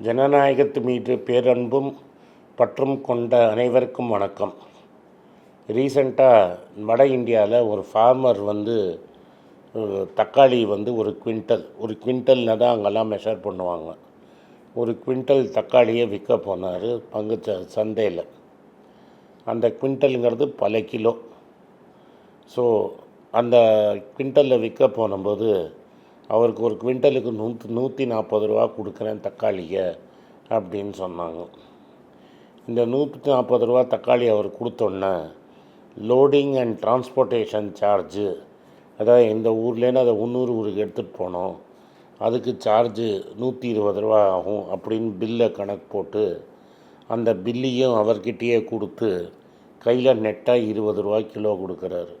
ஜனநாயகத்து மீது பேரன்பும் பற்றும் கொண்ட அனைவருக்கும் வணக்கம். ரீசண்டாக வட இந்தியாவில் ஒரு ஃபார்மர் வந்து தக்காளி வந்து ஒரு குவிண்டல் ஒரு குவிண்டல்னா தான் அங்கெல்லாம் மெஷர் பண்ணுவாங்க. ஒரு குவிண்டல் தக்காளியை விற்க போனார் பங்கு ச சந்தையில். அந்த குவிண்டலுங்கிறது பல கிலோ. ஸோ அந்த குவிண்டலில் விற்க போனபோது அவருக்கு ஒரு குவிண்டலுக்கு நூற்று நூற்றி நாற்பது ரூபா கொடுக்குறேன் தக்காளியை அப்படின்னு சொன்னாங்க. இந்த நூற்றி நாற்பது ரூபா தக்காளி அவர் கொடுத்தோன்னே லோடிங் அண்ட் டிரான்ஸ்போர்ட்டேஷன் சார்ஜு அதாவது இந்த ஊர்லேருந்து அதை இன்னொரு ஊருக்கு எடுத்துகிட்டு போனோம். அதுக்கு சார்ஜு நூற்றி இருபது ரூபா ஆகும் அப்படின்னு பில்லை கணக்கு போட்டு அந்த பில்லையும் அவர்கிட்டயே கொடுத்து கையில் நெட்டாக இருபது ரூபா கிலோ கொடுக்குறாரு.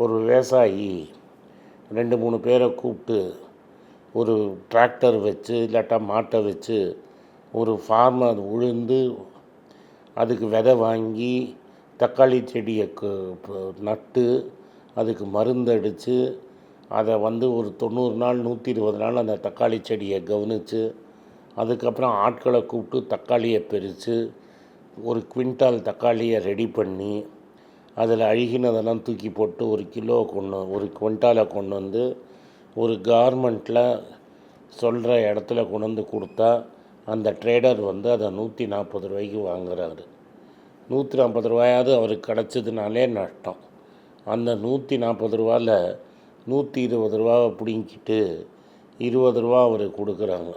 ஒரு விவசாயி ரெண்டு மூணு பேரை கூப்பிட்டு ஒரு டிராக்டர் வச்சு இல்லாட்டா மாட்டை வச்சு ஒரு ஃபார்மர் உழுந்து அதுக்கு விதை வாங்கி தக்காளி செடியை ப- நட்டு அதுக்கு மருந்தடித்து அதை வந்து ஒரு தொண்ணூறு நாள் நூற்றி இருபது நாள் அந்த தக்காளி செடியை கவனித்து அதுக்கப்புறம் ஆட்களை கூப்பிட்டு தக்காளியை பிரித்து ஒரு குவிண்டால் தக்காளியை ரெடி பண்ணி அதில் அழுகினதெல்லாம் தூக்கி போட்டு ஒரு கிலோ கொண்டு ஒரு குவிண்டாலை கொண்டு வந்து ஒரு கார்மெண்ட்டில் சொல்கிற இடத்துல கொண்டு வந்து கொடுத்தா அந்த ட்ரேடர் வந்து அதை நூற்றி நாற்பது ரூபாய்க்கு வாங்குறாரு. நூற்றி நாற்பது ரூபாயாவது அவருக்கு கிடச்சதுனாலே நஷ்டம். அந்த நூற்றி நாற்பது ரூபாவில் நூற்றி இருபது ரூபாவை பிடிங்கிட்டு இருபது ரூபா அவருக்கு கொடுக்குறாங்க.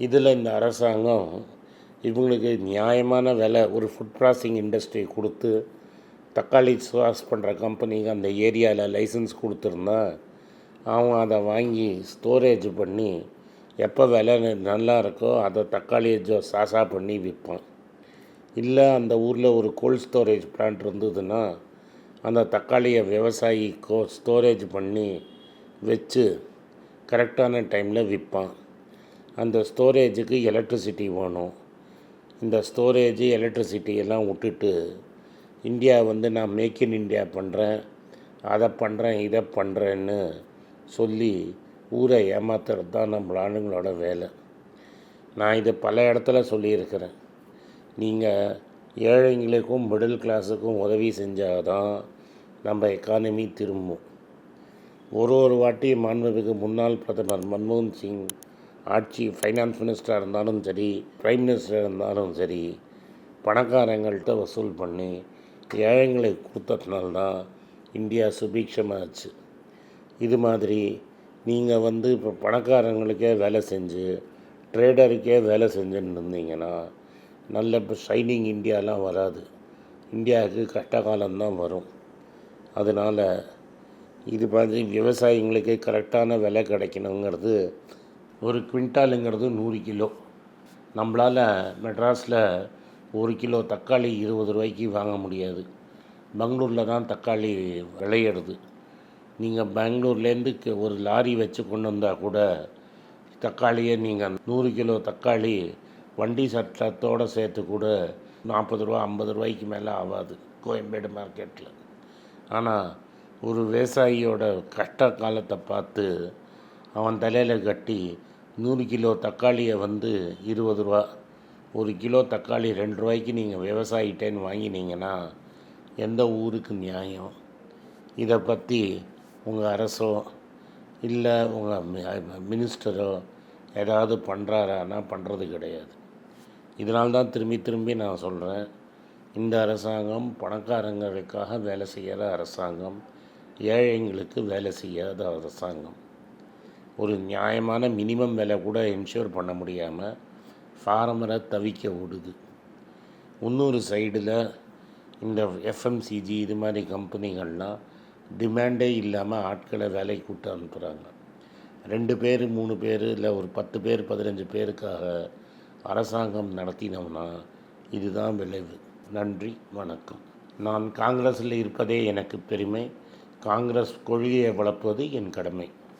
இதில் இந்த அரசாங்கம் இவங்களுக்கு நியாயமான விலை ஒரு ஃபுட் ப்ராசஸிங் இண்டஸ்ட்ரி கொடுத்து தக்காளி சுவாஸ் பண்ணுற கம்பெனிக்கு அந்த ஏரியாவில் லைசன்ஸ் கொடுத்துருந்தா அவன் அதை வாங்கி ஸ்டோரேஜ் பண்ணி எப்போ விலை நல்லா இருக்கோ அதை தக்காளியை ஜோ சாசா பண்ணி விற்பான். இல்லை அந்த ஊரில் ஒரு கோல்ட் ஸ்டோரேஜ் பிளான்ட் இருந்ததுன்னா அந்த தக்காளியை விவசாயி கோ ஸ்டோரேஜ் பண்ணி வச்சு கரெக்டான டைமில் விற்பான். அந்த ஸ்டோரேஜுக்கு எலக்ட்ரிசிட்டி வேணும். இந்த ஸ்டோரேஜ் எலக்ட்ரிசிட்டி எல்லாம் விட்டுட்டு இந்தியா வந்து நான் மேக் இன் இந்தியா பண்ணுறேன் அதை பண்ணுறேன் இதை பண்ணுறேன்னு சொல்லி ஊரை ஏமாத்துறது தான் நம்ம ஆளுங்களோட வேலை. நான் இது பல இடத்துல சொல்லியிருக்கிறேன். நீங்கள் ஏழைங்களுக்கும் மிடில் கிளாஸுக்கும் உதவி செஞ்சால் தான் நம்ம எக்கானமி திரும்பும். ஒரு ஒரு வாட்டி மாண்புமிகு முன்னாள் பிரதமர் மன்மோகன் சிங் ஆட்சி ஃபைனான்ஸ் மினிஸ்டராக இருந்தாலும் சரி ப்ரைம் மினிஸ்டராக இருந்தாலும் சரி பணக்காரங்கள்ட்ட வசூல் பண்ணி ஏழைங்களுக்கு கொடுத்ததுனால்தான் இந்தியா சுபீட்சமாகச்சு இது மாதிரி நீங்கள் வந்து இப்போ பணக்காரங்களுக்கே வேலை செஞ்சு ட்ரேடருக்கே வேலை செஞ்சுன்னு இருந்தீங்கன்னா நல்ல இப்போ ஷைனிங் இந்தியாலாம் வராது. இந்தியாவுக்கு கஷ்ட காலம்தான் வரும். அதனால் இது மாதிரி விவசாயிங்களுக்கு கரெக்டான விலை கிடைக்கணுங்கிறது ஒரு குவிண்டாலுங்கிறது நூறு கிலோ. நம்மளால் மெட்ராஸில் ஒரு கிலோ தக்காளி இருபது ரூபாய்க்கு வாங்க முடியாது. பெங்களூரில் தான் தக்காளி விளையிடுது நீங்கள் பெங்களூர்லேருந்து ஒரு லாரி வச்சு கொண்டு வந்தால் கூட தக்காளியை நீங்கள் நூறு கிலோ தக்காளி வண்டி சட்டத்தோடு சேர்த்து கூட நாற்பது ரூபா ஐம்பது ரூபாய்க்கு மேலே ஆகாது கோயம்பேடு மார்க்கெட்டில் ஆனால் ஒரு விவசாயியோட கஷ்ட காலத்தை பார்த்து அவன் தலையில் கட்டி நூறு கிலோ தக்காளியை வந்து இருபது ரூபா ஒரு கிலோ தக்காளி ரெண்டு ரூபாய்க்கு நீங்கள் விவசாயிட்டேன்னு வாங்கினீங்கன்னா எந்த ஊருக்கு நியாயம்? இதை பற்றி உங்கள் அரசோ இல்லை உங்கள் மினிஸ்டரோ ஏதாவது பண்ணுறாரானா பண்ணுறது கிடையாது. இதனால தான் திரும்பி திரும்பி நான் சொல்கிறேன் இந்த அரசாங்கம் பணக்காரங்களுக்காக வேலை செய்கிற அரசாங்கம் ஏழைங்களுக்கு வேலை செய்யாத அரசாங்கம். ஒரு நியாயமான மினிமம் விலை கூட என்ஷூர் பண்ண முடியாமல் ஃபார்மரை தவிக்க விடுது இன்னொரு சைடில் இந்த எஃப்எம்சிஜி இது மாதிரி கம்பெனிகள்லாம் டிமாண்டே இல்லாமல் ஆட்களை வேலைக்கு கூட்டு அனுப்புகிறாங்க ரெண்டு பேர் மூணு பேர் இல்லை ஒரு பத்து பேர் பதினஞ்சு பேருக்காக அரசாங்கம் நடத்தினோம்னா இதுதான் விளைவு. நன்றி வணக்கம். நான் காங்கிரஸில் இருப்பதே எனக்கு பெருமை. காங்கிரஸ் கொள்கையை வளர்ப்பது என் கடமை.